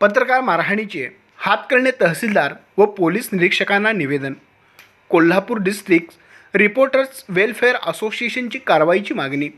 पत्रकार मारहाणीचे हातकर्णे तहसीलदार व पोलीस निरीक्षकांना निवेदन. कोल्हापूर डिस्ट्रिक्ट रिपोर्टर्स वेलफेअर असोसिएशनची कारवाईची मागणी.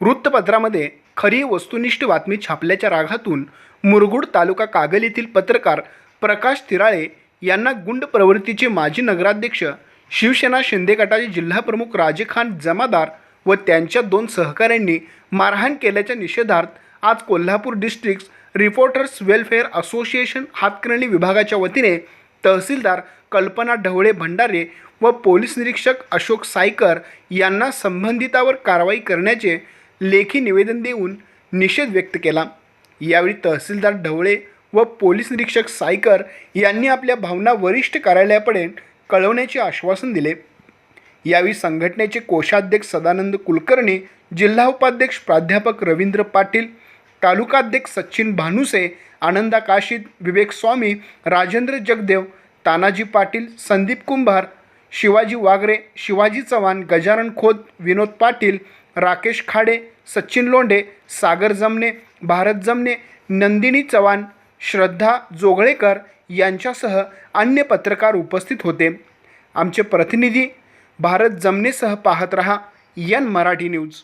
वृत्तपत्रामध्ये खरी वस्तुनिष्ठ बातमी छापल्याच्या रागातून मुरगुड तालुका कागल येथील पत्रकार प्रकाश तिराळे यांना गुंड प्रवृत्तीचे माजी नगराध्यक्ष शिवसेना शिंदे गटाचे जिल्हाप्रमुख राजेखान जमादार व त्यांच्या दोन सहकाऱ्यांनी मारहाण केल्याच्या निषेधार्थ आज Kolhapur district reporters welfare association हातकरणी विभागाच्या वतीने तहसीलदार कल्पना ढवळे भंडारे व पोलीस निरीक्षक अशोक सायकर यांना संबंधितावर कारवाई करण्याचे लेखी निवेदन देऊन निषेध व्यक्त केला. यावेळी तहसीलदार ढवळे व पोलीस निरीक्षक सायकर यांनी आपल्या भावना वरिष्ठ कार्यालयापडे कळवण्याचे आश्वासन दिले. यावेळी संघटनेचे कोषाध्यक्ष सदानंद कुलकर्णी जिल्हा उपाध्यक्ष प्राध्यापक रवींद्र पाटील तालुकाध्यक्ष सचिन भानुसे आनंदा काशीद विवेक स्वामी राजेंद्र जगदेव तानाजी पाटील संदीप कुंभार शिवाजी वागरे शिवाजी चव्हाण गजानन खोत विनोद पाटील राकेश खाडे सचिन लोंढे सागर जमने भारत जमने नंदिनी चव्हाण श्रद्धा जोगळेकर यांच्यासह अन्य पत्रकार उपस्थित होते. आमचे प्रतिनिधी भारत जमनेसह पाहत रहा यन मराठी न्यूज.